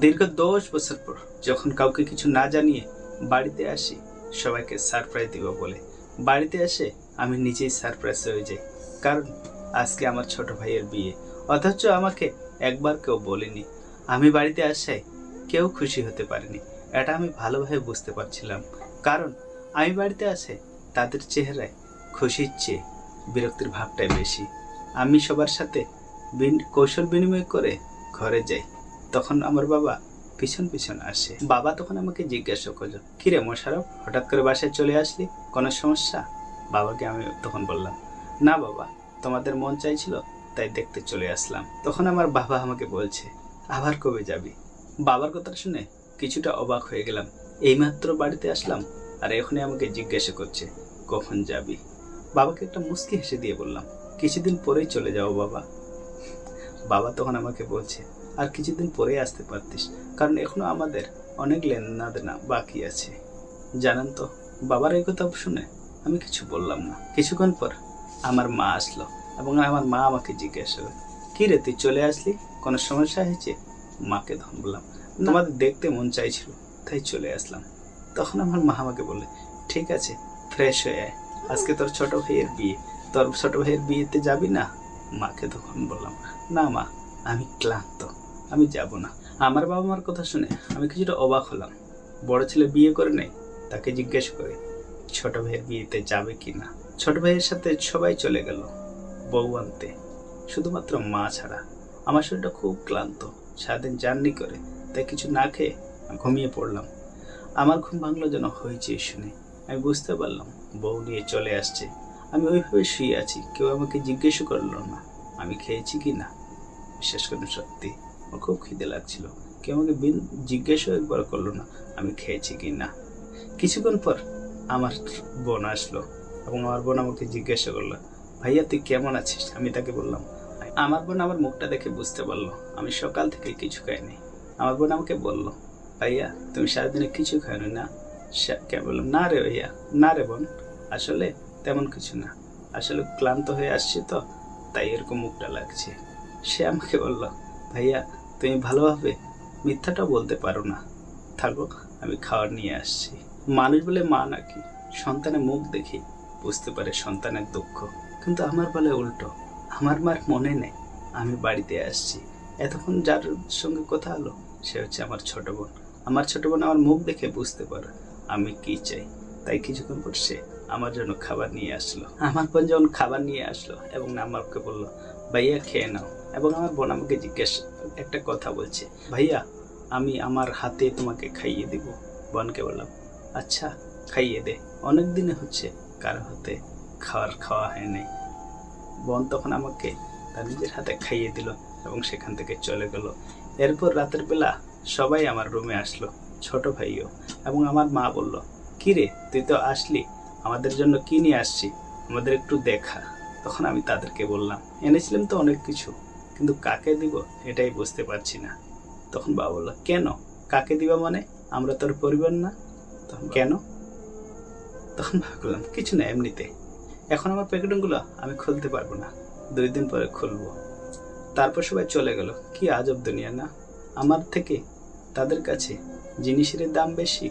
দীর্ঘ দশ বছর পর যখন কাউকে কিছু না জানিয়ে বাড়িতে আসি, সবাইকে সারপ্রাইজ দিব বলে। বাড়িতে এসে আমি নিজেই সারপ্রাইজ হয়ে যাই, কারণ আজকে আমার ছোট ভাইয়ের বিয়ে। অথচ আমাকে একবার কেউ বলেনি, আমি বাড়িতে আসায় কেউ খুশি হতে পারেনি। এটা আমি ভালোভাবে বুঝতে পারছিলাম, কারণ আমি বাড়িতে আসে তাদের চেহারায় খুশির চেয়ে বিরক্তির ভাবটাই বেশি। আমি সবার সাথে কৌশল বিনিময় করে ঘরে যাই তখন আমার বাবা পিছন পিছন আসে। বাবা তখন আমাকে জিজ্ঞাসা করল, কিরে মোশারফ হঠাৎ করে বাসায় চলে আসলি? কোনো সমস্যা? বাবাকে আমি তখন বললাম, না বাবা, তোমাদের মন চাইছিল, তাই দেখতে চলে আসলাম। তখন আমার বাবা আমাকে বলছে, আবার কবে যাবি? বাবার কথা শুনে কিছুটা অবাক হয়ে গেলাম। এইমাত্র বাড়িতে আসলাম, আর এখনই আমাকে জিজ্ঞাসা করছে, কখন যাবি? বাবাকে একটা মুস্কি হেসে দিয়ে বললাম, কিছুদিন পরেই চলে যাও বাবা। বাবা তখন আমাকে বলছে আর কিছুদিন পরেই আসতে পারতিস। কারণ এখনও আমাদের অনেক লেননা দেনা বাকি আছে। জানেন তো বাবার এই কথা শুনে আমি কিছু বললাম না। কিছুক্ষণ পর আমার মা আসলো এবং আমার মা আমাকে জিজ্ঞাসা করে কি রে তুই চলে আসলি? কোনো সমস্যা হয়েছে? মাকে তখন বললাম তোমাদের দেখতে মন চাইছিল তাই চলে আসলাম। তখন আমার মা আমাকে বললে ঠিক আছে ফ্রেশ হয়ে আয়। আজকে তোর ছোট ভাইয়ের বিয়ে। তোর ছোট ভাইয়ের বিয়েতে যাবি না? মাকে তখন বললাম না মা আমি ক্লান্ত। আমি যাব না। আমার বাবা মার কথা শুনে আমি কিছুটা অবাক হলাম। বড় ছেলে বিয়ে করে নেই তাকে জিজ্ঞেস করে, ছোট ভাইয়ের বিয়েতে যাবে কি না? ছোট ভাইয়ের সাথে সবাই চলে গেল বউ আনতে। শুধুমাত্র মা ছাড়া। আমার শরীরটা খুব ক্লান্ত। সারাদিন জার্নি করে, তাই কিছু না খেয়ে ঘুমিয়ে পড়লাম। আমার ঘুম ভাঙলো যেন হয়েছে শুনে। আমি বুঝতে পারলাম, বউ নিয়ে চলে আসছে। আমি ওইভাবে শুয়ে আছি, কেউ আমাকে জিজ্ঞেস করল না, আমি খেয়েছি কি না? বিশেষ করে সত্যি। আমার খুব খিদে লাগছিল। কেউ আমাকে বিন জিজ্ঞেসও একবার করল না, আমি খেয়েছি কি না। কিছুক্ষণ পর আমার বোন আসলো এবং আমার বোন আমাকে জিজ্ঞাসা করল, ভাইয়া, তুই কেমন আছিস? আমি তাকে বললাম, আমার বোন আমার মুখটা দেখে বুঝতে পারল, আমি সকাল থেকে কিছু খাইনি। আমার বোন আমাকে বলল, ভাইয়া, তুমি সারাদিনে কিছু খাওনি না? কে বললাম, না রে ভাইয়া, না রে বোন, আসলে তেমন কিছু না। আসলে ক্লান্ত হয়ে আসছি তো, তাই এরকম মুখটা লাগছে। সে আমাকে বলল, ভাইয়া তুমি ভালোভাবে মিথ্যাটা বলতে পারো না। থাকো, আমি খাবার নিয়ে আসছি। মানুষ বলে মা নাকি? সন্তানের মুখ দেখি, বুঝতে পারে সন্তানের দুঃখ। কিন্তু আমার বলে উল্টো, আমার মার মনে নেই, আমি বাড়িতে আসছি। এতক্ষণ যার সঙ্গে কথা হলো, সে হচ্ছে আমার ছোট বোন। আমার ছোট বোন আমার মুখ দেখে বুঝতে পারে, আমি কি চাই? তাই কিছুক্ষণ পর সে আমার জন্য খাবার নিয়ে আসলো। আমার বোন যখন খাবার নিয়ে আসলো এবং আমাকে বলল, ভাইয়া, খেয়ে নাও। এবং আমার বোন আমাকে জিজ্ঞেস, একটা কথা বলছে, ভাইয়া, আমি আমার হাতে তোমাকে খাইয়ে দিব। বোনকে বললাম আচ্ছা খাইয়ে দে। অনেক দিনে হচ্ছে কারও হাতে খাওয়ার খাওয়া হয় নাই। বোন তখন আমাকে তার নিজের হাতে খাইয়ে দিল এবং সেখান থেকে চলে গেল। এরপর রাতের বেলা সবাই আমার রুমে আসলো, ছোট ভাইও এবং আমার মা বলল কিরে তুই তো আসলি? আমাদের জন্য কি নিয়ে আসছি, আমাদের একটু দেখা। তখন আমি তাদেরকে বললাম এনেছিলাম তো অনেক কিছু, কিন্তু কাকে দিব এটাই বুঝতে পারছি না। তখন বাবা বলল, কেন? কাকে দিবা মানে? আমরা তোর পরিবার না। তখন কেন? তখন ভাবলাম কিছু না, এমনিতে। এখন আমার প্যাকেটগুলো আমি খুলতে পারব না। দুই দিন পরে খুলবো। তারপর সবাই চলে গেল। কি আজব দুনিয়া, না? আমার থেকে তাদের কাছে জিনিসের দাম বেশি?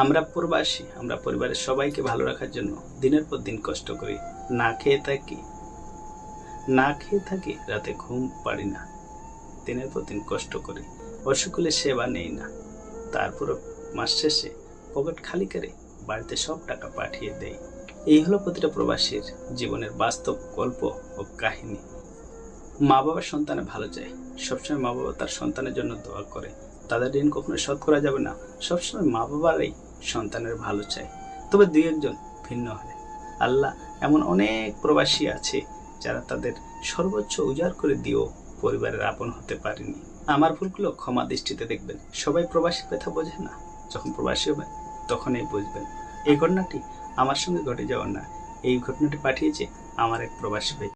আমরা প্রবাসী, আমরা পরিবারের সবাইকে ভালো রাখার জন্য দিনের পর দিন কষ্ট করি। না খেয়ে থাকি। না খেয়ে থাকি, রাতে ঘুম পারি না। দিনের পর দিন কষ্ট করি। অসুখ হলে সেবা নেই না। তারপরও মাস শেষে পকেট খালি করে বাড়িতে সব টাকা পাঠিয়ে দেয় এই হলো প্রতিটা প্রবাসীর জীবনের বাস্তব গল্প ও কাহিনী। মা বাবা সন্তানে ভালো চায়। সবসময় মা বাবা তার সন্তানের জন্য দোয়া করে। তাদের ঋণ কখনো শোধ করা যাবে না। সবসময় মা বাবারাই সন্তানের ভালো চায়। তবে দুই একজন ভিন্ন হয়। আল্লাহ এমন অনেক প্রবাসী আছে যারা তাদের সর্বোচ্চ উজাড় করে দিয়েও পরিবারের আপন হতে পারেনি। আমার ভুলগুলো ক্ষমা দৃষ্টিতে দেখবেন। সবাই প্রবাসী ব্যথা বোঝে না। যখন প্রবাসী হবে তখনই বুঝবেন। এই ঘটনাটি আমার সঙ্গে ঘটে যাওয়ার না এই ঘটনাটি পাঠিয়েছে আমার এক প্রবাসী ভাই।